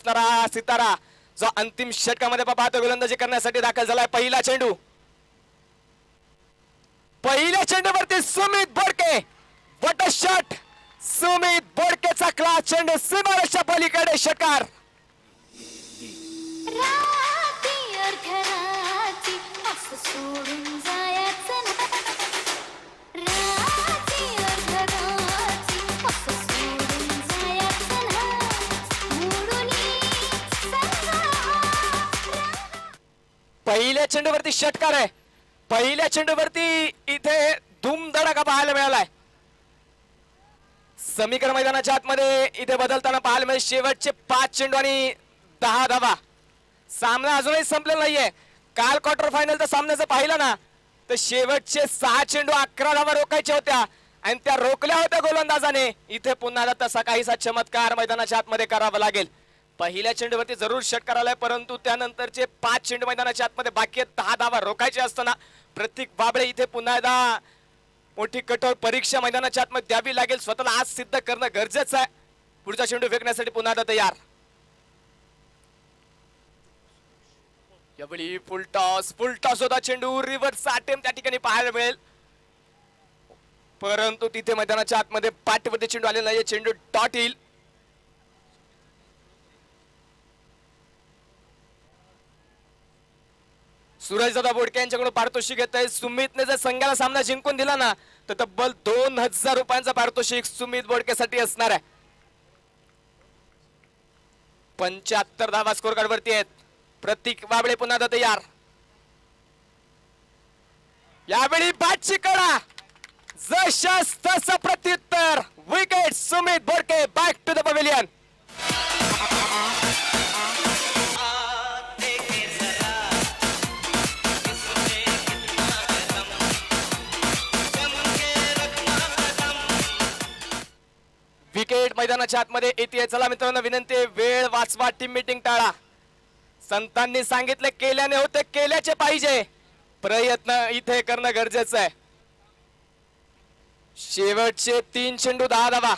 असणारा सितारा. जो अंतिम षटकामध्ये पाहतो गोलंदाजी करण्यासाठी दाखल झालाय पहिला चेंडू. पहिल्या चेंडूवरती सुमित बोडके. वट सुमित बोडकेचा क्लास चेंडू सीमारेषा पलीकडे षटकार पहिल्या चेंडूवरती षटकार आहे. पहिल्या चेंडूवरती इथे धूमधडाका पाहायला मिळालाय. समीकरण मैदानाच्या आतमध्ये इथे बदलताना पाहायला मिळेल शेवटचे पाच चेंडू आणि दहा धावा. सामना अजूनही संपलेला नाहीये. काल क्वार्टर फायनलचा सामना जर पाहिला ना तर शेवटचे सहा चेंडू अकरा धावा रोखायच्या होत्या. आणि त्या रोखल्या होत्या गोलंदाजाने. इथे पुन्हा तसा काहीसा चमत्कार मैदानाच्या आतमध्ये करावा लागेल. पहिल्या चेंडूवरती जरूर षटकार आलाय परंतु त्यानंतरचे पाच चेंडू मैदानाच्या आतमध्ये बाकी दहा धावा रोखायचे असताना प्रतीक बाबळे इथे पुन्हा एकदा मोठी कठोर परीक्षा मैदानाच्या आतमध्ये द्यावी लागेल. स्वतःला आज सिद्ध करणं गरजेचं आहे. पुढचा चेंडू फेकण्यासाठी पुन्हा एकदा तयार. यावेळी फुल टॉस फुल टॉस होता चेंडू. रिव्हर्स अटेम त्या ठिकाणी पाहायला मिळेल. परंतु तिथे मैदानाच्या आतमध्ये पाठवरती चेंडू आलेला आहे चेंडू डॉट येईल. सूरज दादा बोडके यांच्याकडून पारितोषिक घेत आहे. सुमितने जर संघाला सामना जिंकून दिला ना तर तब्बल दोन हजार रुपयांचा पारितोषिक सुमित बोडकेसाठी असणार आहे. पंच्याहत्तर धावा स्कोर कार्ड वरती आहेत. प्रतीक बाबळे पुन्हा तयार. यावेळी बॅटची कडा जशास तसं प्रत्युत्तर wicket Sumit Bodke back to the pavilion थेट मैदानाच्या आतमध्ये येते चला मित्रांनो विनंती आहे, वेळ वाचवा टीम मीटिंग टाळा. संतांनी सांगितले केल्याने होते केल्याचे पाहिजे. प्रयत्न इथे करणं गरजेचं आहे. शेवटचे तीन चेंडू दहा धावा.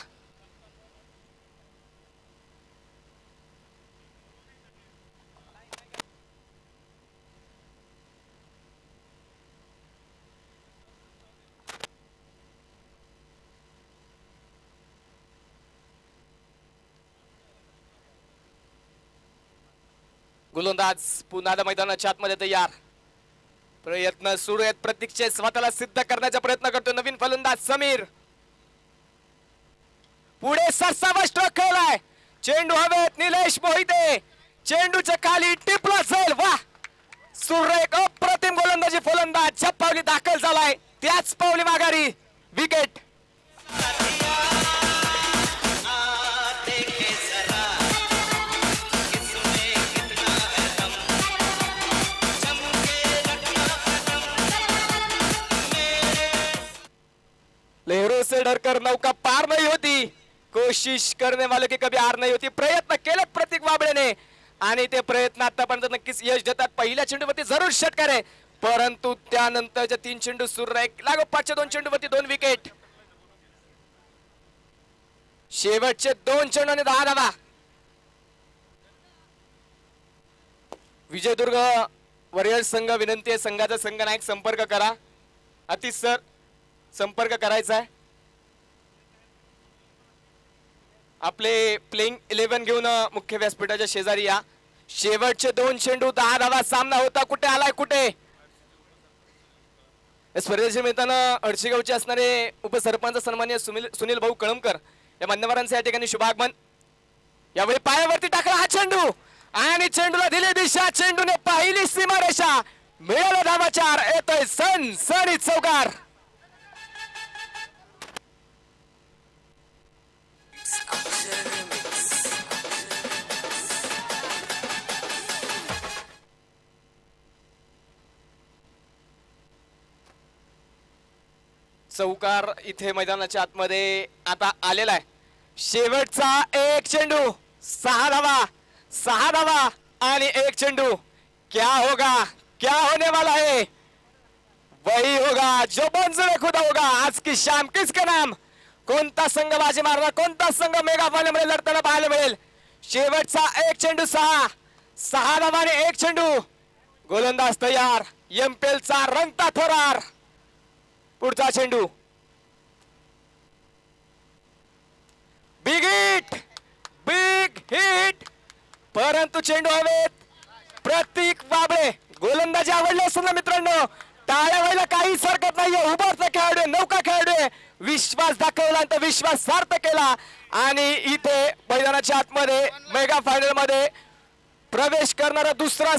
गोलंदाज पुन्हा मैदानाच्या आतमध्ये तयार. प्रयत्न सुरू आहेत. प्रतीक्षे स्वतःला सिद्ध करण्याचा प्रयत्न करतो नवीन फलंदाज समीर. पुढे सरसावा स्ट्रोक खेळलाय चेंडू हवेत निलेश मोहिते. चेंडूच्या खाली टिपला जाईल. वा सुरेख अप्रतिम गोलंदाजी फलंदाज. छप्पावली दाखल झालाय. त्याच पावली माघारी. विकेट. लहरों से डरकर नौका पार नहीं होती। कोशिश करने वाले की कभी हार नाही होती। प्रयत्न केले प्रतीक वाबळेने आणि ते प्रयत्न आतापर्यंत नक्कीच यश देतात. पहिल्या चेंडूवरती जरूर षटकार आहे परंतु त्यानंतरच्या तीन चेंडू सुरू आहे लागो दोन चेंडूवरती दोन विकेट शेवटचे दोन चेंडू आणि दहा धावा. विजयदुर्ग वरियर्स संघ विनंती आहे संघाचा संघ नायक संपर्क करा. अतिश सर संपर्क करायचा आहे. आपले प्लेइंग इलेव्हन घेऊन मुख्य व्यासपीठाच्या शेजारी या. शेवटचे दोन चेंडू दहा धावा सामना होता. कुठे आलाय कुठे? या स्पर्धेच्या मिळताना अडशेगावचे असणारे उपसरपंच सन्मान्य सुनील सुनील भाऊ कळमकर या मान्यवरांचं या ठिकाणी शुभागमन यावेळी पायावरती टाकला हा चेंडू आणि चेंडूला दिली दिशा. चेंडूने पाहिली सीमारेषा. मिळाला धावाचार येतोय सण सण चौकार चौकार इथे मैदानाच्या आतमध्ये आता आलेला आहे. शेवटचा एक चेंडू सहा धावा सहा धावा आणि एक चेंडू. क्या होगा क्या होने वाला है? वही होगा जो मंजूर खुदा होगा. आज की शाम किसके नाम? कोणता संघ बाजी मारणार? कोणता संघ मेगा मध्ये लढताना पाहायला मिळेल? शेवटचा एक चेंडू सहा सहा धावाने एक चेंडू. गोलंदाज तयार. एमपेलचा रंगता थोरार. पुढचा चेंडू. बिग हिट बिग हिट परंतु चेंडू हवेत. प्रतीक बाबळे गोलंदाजी आवडली असेल ना मित्रांनो? टाळ्या व्हायला काहीच हरकत नाहीये. उभारचा खेळाडू नौका खेळाडू विश्वास दाखवला तर विश्वास सार्थ केला. आणि इथे मैदानाच्या आतमध्ये मेगा फायनलमध्ये प्रवेश करणारा दुसरा